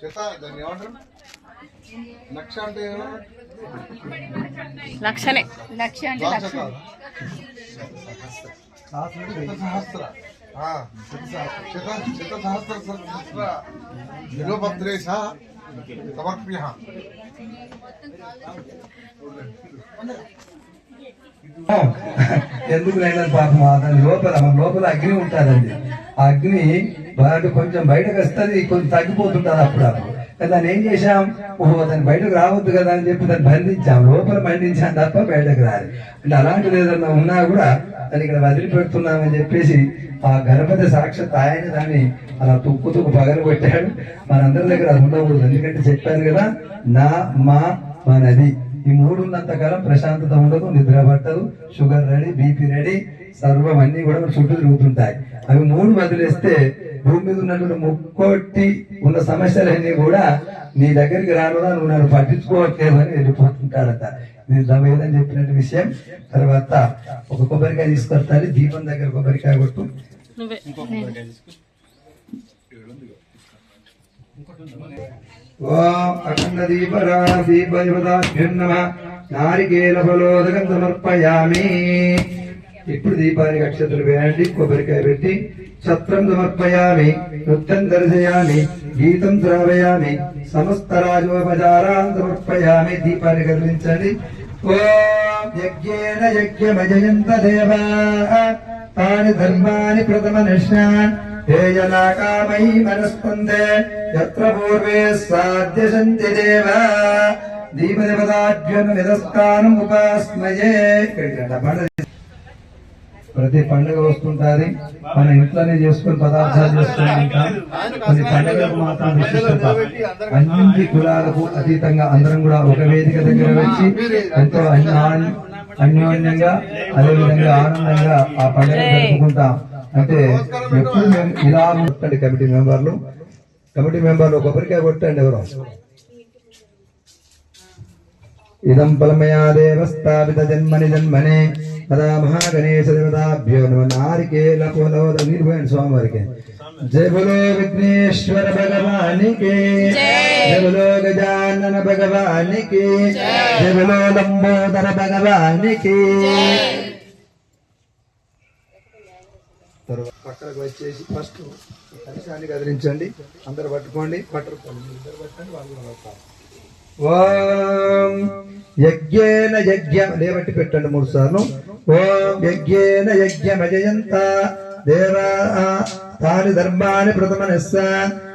శత దాన్ని ఏమంటారు? లక్ష అంటే? లక్షనే. లక్ష అంటే లక్ష. సహస్ర నిరోపత్రేశ సమర్ప్య ఎందుకు లేదని పాపం దాని లోపల మన లోపల అగ్ని ఉంటుందండి. ఆ అగ్ని బాగా కొంచెం బయటకు వస్తుంది కొంచెం తగ్గిపోతుంటుంది అప్పుడు అప్పుడు. దాన్ని ఏం చేశాం? ఓహో దాన్ని బయటకు రావద్దు కదా అని చెప్పి దాన్ని బంధించాం. లోపల బంధించాం తప్ప బయటకు రాదు అంటే అలాంటిది ఏదన్నా ఉన్నా కూడా దాన్ని ఇక్కడ వదిలిపెడుతున్నామని చెప్పేసి ఆ గణపతి సాక్షాత్ ఆయన దాన్ని అలా తుక్కు తుక్కు పగలు మనందరి దగ్గర అది ఉండకూడదు. ఎందుకంటే చెప్పాను కదా నా మా మనది ఈ మూడు ఉన్నంత కాలం ప్రశాంతత ఉండదు నిద్ర పట్టదు షుగర్ రెడీ బీపీ రెడీ సర్వం అన్ని కూడా చుట్టూ తిరుగుతుంటాయి. అవి మూడు వదిలేస్తే భూమి మీద ఉన్నటువంటి ముక్కోటి ఉన్న సమస్యలన్నీ కూడా నీ దగ్గరికి రానున్నా నువ్వు నన్ను పట్టించుకోవట్లేదు అని వెళ్ళిపోతుంటాడట ఇది దమేదని చెప్పినట్టు విషయం. తర్వాత ఒక కొబ్బరికాయ తీసుకొస్తాడు దీపం దగ్గర కొబ్బరికాయ కొట్టు. ఓం అఖండ దీపరా నమ నారికేల ఫలోదకం సమర్పయామి. ఇప్పుడు దీపానికి అక్షతలు వేయండి కొబ్బరికాయ పెట్టి ఛత్రం సమర్పయామి నృత్యం దర్శయామి గీతం శ్రావయామి సమస్త రాజోపచారాన్ సమర్పయామి. దీపాన్ని కదిలించండి. ఓం యజ్ఞేన యజ్ఞమజయంత దేవా తాని ధర్మాని ప్రథమ నిష్ణాన్ హేయనాకామై మనస్పందే యత్ర పూర్వే సాధ్య సంతి దేవ. దీపదేవతాభ్యం నిరస్థానం ఉపాస్మయే ఇక్కడికి రండి. ఆ పండుగ ప్రతి పండుగ వస్తుంటాది. మన ఇంట్లోనే చేసుకుని పదార్థాలు చేసుకుని ఉంటాం కొన్ని పండుగలకు మాత్రం విశిష్టత. అన్నింటి కులాలకు అతీతంగా అందరం కూడా ఒక వేదిక దగ్గర వచ్చి ఎంతో అన్యా- అన్యోన్యంగా అదేవిధంగా ఆనందంగా ఆ పండుగ జరుపుకుంటాం. అంటే ఎప్పుడు మేము ఇలా కొట్టండి కమిటీ మెంబర్లు. కమిటీ మెంబర్లు కొబ్బరికాయ కొట్టండి ఎవరు. ఇదం ఫలమయా దేవ స్థాపిత జన్మని జన్మనే కదా మహాగణేశ దేవతాభ్యో నమ నారికేల పోలవద నిర్భయన్ స్వామివారికి జయ బలో విఘ్నేశ్వర భగవానికి జయ బలో గజానన భగవానికి జయ బలో లంబోదర భగవానికి తర్వాత పక్కకు వచ్చేసి ఫస్ట్ కలశాన్ని కదిలించండి. అందరు పట్టుకోండి. పట్టుకోండి. ఇద్దరు పట్టండి వాళ్ళు పడతారు. ఓం యజ్ఞేన యజ్ఞ లేబట్టి పెట్టండి మూడు సార్లు ఓం యజ్ఞేన యజ్ఞ మజయంత దేవా తాని ధర్మాన్ని ప్రథమనస్స.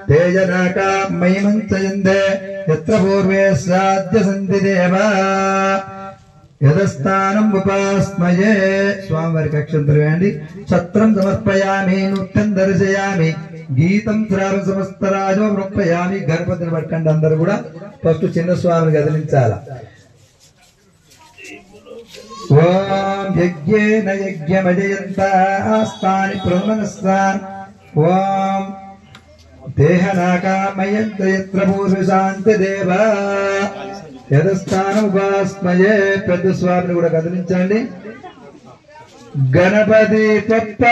తేజనాక మహిమంతయందే ఎత్ర పూర్వే సాధ్య సంధి దేవా. యథస్థానం ఉపాస్మయే. స్వామివారికి అక్షంతలు వేయండి ఛత్రం సమర్పయామి నృత్యం దర్శయామి. గీతం శ్రావ సమస్త రాజో నృప్పయామి గణపతిని పట్టండి అందరు కూడా ఫస్ట్ చిన్న స్వామిని కదిలించాల ఓం యజ్ఞేన యజ్ఞమజయంతాస్తాని ప్రమనస్సాన్ ఓం దేహనాకామయంత యత్ర పూర్వశాంతి దేవా. యథస్థానం ఉపాస్మయే. పెద్ద స్వామిని కూడా కదిలించండి గణపతి తప్ప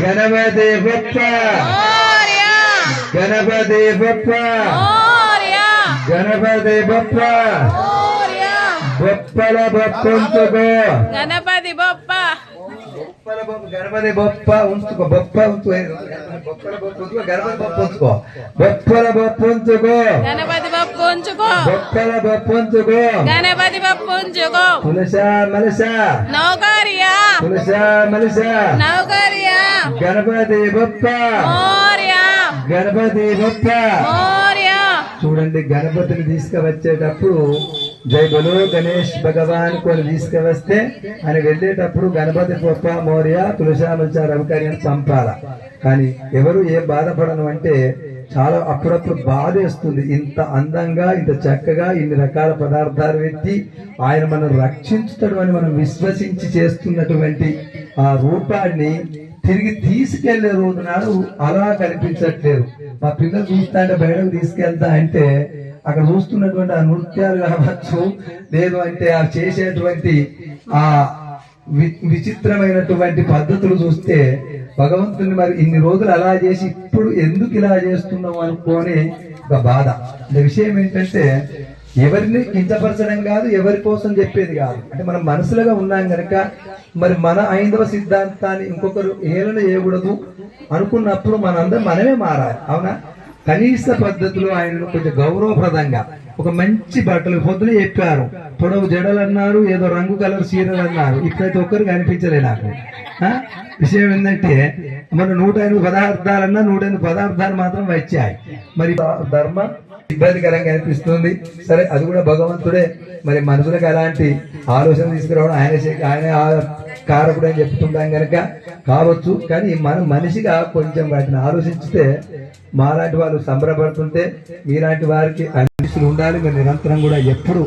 గణపతి పప్ప మోర్యా గణపతి పప్ప మోర్యా గణపతి పప్ప మోర్యా బొప్పల బొప్పంచుకో గణపతి బొప్ప బొప్పల బొప్ప గణపతి బొప్ప ఉంచుకో బొప్ప ఉంచుకో బొప్పల బొప్ప ఉంచుకో గణపతి బొప్ప ఉంచుకో బొప్పల బొప్ప ఉంచుకో గణపతి బొప్ప ఉంచుకో బొప్పల బొప్ప ఉంచుకో గణపతి బొప్ప ఉంచుకో తులస మలస నౌకర్యా తులస మలస నౌకర్యా గణపతి బొప్ప గణపతి బొప్ప చూడండి గణపతిని తీసుకువచ్చేటప్పుడు జై బలో గణేష్ భగవాన్ కొని తీసుకువస్తే ఆయన వెళ్ళేటప్పుడు గణపతి బొప్ప మౌర్య తులసామల్చ రవికారి అని పంపాల కానీ ఎవరు ఏం బాధపడను అంటే చాలా అప్పుడప్పుడు బాధేస్తుంది ఇంత అందంగా ఇంత చక్కగా ఇన్ని రకాల పదార్థాలు పెట్టి ఆయన మనం రక్షించుతాడు అని మనం విశ్వసించి చేస్తున్నటువంటి ఆ రూపాన్ని తిరిగి తీసుకెళ్ళే రోజు నాడు అలా కనిపించట్లేదు. మా పిల్లలు చూస్తా అంటే బయటకు తీసుకెళ్తా అంటే అక్కడ చూస్తున్నటువంటి ఆ నృత్యాలు కావచ్చు లేదు అంటే ఆ చేసేటువంటి ఆ వి- విచిత్రమైనటువంటి పద్ధతులు చూస్తే భగవంతుని మరి ఇన్ని రోజులు అలా చేసి ఇప్పుడు ఎందుకు ఇలా చేస్తున్నాం అనుకోని ఒక బాధ. అంటే విషయం ఏంటంటే ఎవరిని కించపరచడం కాదు ఎవరి కోసం చెప్పేది కాదు. అంటే మనం మనసులుగా ఉన్నాం కనుక మరి మన ఐందవ సిద్ధాంతాన్ని ఇంకొకరు ఏలన చేయకూడదు అనుకున్నప్పుడు మనందరం మనమే మారాలి. అవునా? కనీస పద్ధతిలో ఆయన కొంచెం గౌరవప్రదంగా ఒక మంచి బట్టలు పొద్దున చెప్పారు. పొడవు జడలు అన్నారు ఏదో రంగు కలర్ చీరలు అన్నారు ఇప్పుడైతే ఒక్కరు కనిపించలే నాకు. విషయం ఏంటంటే మన నూట ఎనిమిది పదార్థాలన్నా నూట ఎనిమిది పదార్థాలు మాత్రం వచ్చాయి. మరి ధర్మ ఇబ్బందికరంగా అనిపిస్తుంది. సరే అది కూడా భగవంతుడే. మరి మనుషులకు అలాంటి ఆలోచన తీసుకురావడం ఆయన ఆయన కారకుడు అని చెప్తుంటాం కనుక కావచ్చు. కానీ మనం మనిషిగా కొంచెం వాటిని ఆలోచించితే మాలాంటి వాళ్ళు సంబరపడుతుంటే మీలాంటి వారికి అనిపిస్తులు ఉండాలి. మీరు నిరంతరం కూడా ఎప్పుడు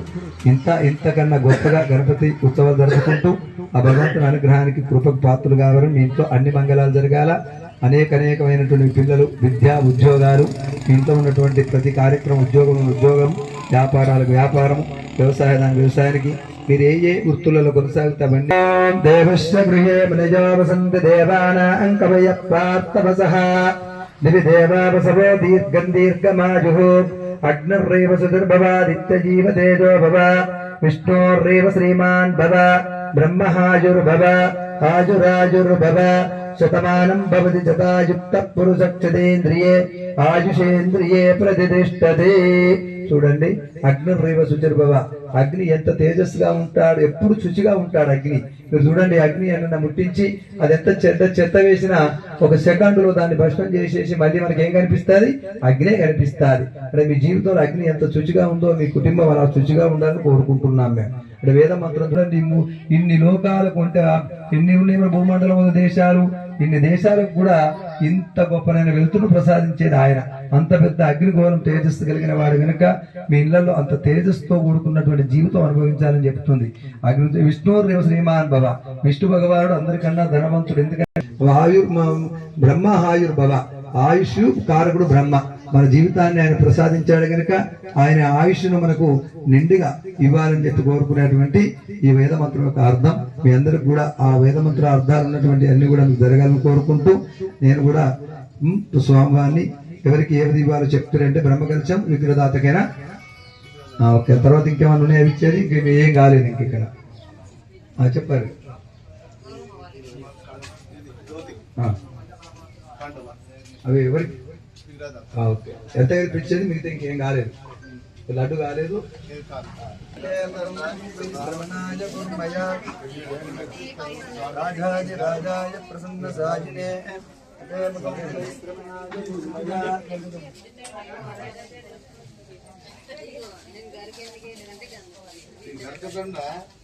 ఇంత ఇంతకన్నా గొప్పగా గణపతి ఉత్సవాలు జరుపుకుంటూ ఆ భగవంతుని అనుగ్రహానికి కృపకు పాత్రలు కావాలి మీ ఇంట్లో అన్ని మంగళాలు జరగాల. అనేక అనేకమైనటువంటి పిల్లలు విద్యా ఉద్యోగాలు మీ ఇంట్లో ఉన్నటువంటి ప్రతి కార్యక్రమం ఉద్యోగం ఉద్యోగం వ్యాపారాలకు వ్యాపారం వ్యవసాయానికి వ్యవసాయానికి. మీరు ఏ ఏ వృత్తులలో కొనసాగుతామండి దేవశ్వ గృహే మనజో వసంత దేవానాం కవయ పార్థవసః దివి దేవావసవో దీర్ఘం దీర్ఘమాజుః. అగ్నిర్రేవ సుదుర్భవాదిత్యజీవ తేజో భవ. విష్ణోర్రేవ శ్రీమాన్ భవ. బ్రహ్మహాజుర్భవ. ఆజురాజుర్భవ శతమానం భవతి శతాయుక్త పురుషక్షతేంద్రియే ఆయుషేంద్రియే ప్రతిష్టతే. చూడండి అగ్ని రేవ శుచిర్భవ. అగ్ని ఎంత తేజస్సుగా ఉంటాడు ఎప్పుడు శుచిగా ఉంటాడు అగ్ని. మీరు చూడండి అగ్ని అన్న ముట్టించి అది ఎంత చెత్త చెత్త వేసినా ఒక సెకండ్లో దాన్ని భస్మం చేసేసి మళ్ళీ మనకి ఏం కనిపిస్తుంది? అగ్నే కనిపిస్తుంది. అంటే మీ జీవితంలో అగ్ని ఎంత శుచిగా ఉందో మీ కుటుంబం అలా శుచిగా ఉండాలని కోరుకుంటున్నాం మేము. అంటే వేద మంత్రం చూడండి ఇన్ని లోకాలకు ఉంటే ఎన్ని ఉన్నాయి మన భూమండలం దేశాలు ఇన్ని దేశాలకు కూడా ఇంత గొప్పనైన వెలుతురు ప్రసాదించేది ఆయన. అంత పెద్ద అగ్నిగోళం తేజస్సు కలిగిన వాడు గనుక మీ ఇళ్ళలో అంత తేజస్సుతో కూడుకున్నటువంటి జీవితం అనుభవించాలని చెప్తుంది అగ్ని విష్ణుర్దేవ శ్రీమాన్ భవ. విష్ణు భగవానుడు అందరికన్నా ధనవంతుడు. ఎందుకంటే వాయు బ్రహ్మ హాయుర్భవ ఆయుష్ కారకుడు బ్రహ్మ. మన జీవితాన్ని ఆయన ప్రసాదించాడు గనుక ఆయన ఆయుష్ను మనకు నిండుగా ఇవ్వాలని చెప్పి కోరుకునేటువంటి ఈ వేద మంత్రం యొక్క అర్థం. మీ అందరికి కూడా ఆ వేద మంత్ర అర్థాలు ఉన్నటువంటి అన్ని కూడా మీకు జరగాలని కోరుకుంటూ నేను కూడా స్వామివారిని ఎవరికి ఏది ఇవ్వాలో చెప్తారంటే బ్రహ్మకలశం విగ్రహదాతకైనా ఓకే తర్వాత ఇంకేమన్నా ఉన్నాయో అవి ఇచ్చేది? ఇంకేం ఏం కాలేదు ఇంక ఇక్కడ. చెప్పారు. అవి ఎవరికి? ఓకే. ఎంత పిలిచేది మిగతా ఇంకేం కాలేదు? లడ్డు కాలేదు? రాజాది రాజాయ ప్రసన్న సాజినే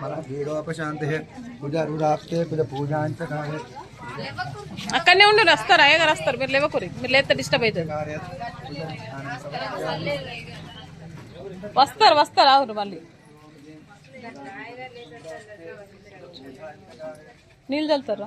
మన పీడోపశాంతే పూజ రూఢాప్తే అక్కడనే ఉండు వస్తారు అయ్యగారు వస్తారు. మీరు లేవకూరి. మీరు లేస్తే డిస్టర్బ్ అవుతుంది. వస్తారు వస్తారు. అవును మళ్ళీ. నీళ్ళు చల్లుతారా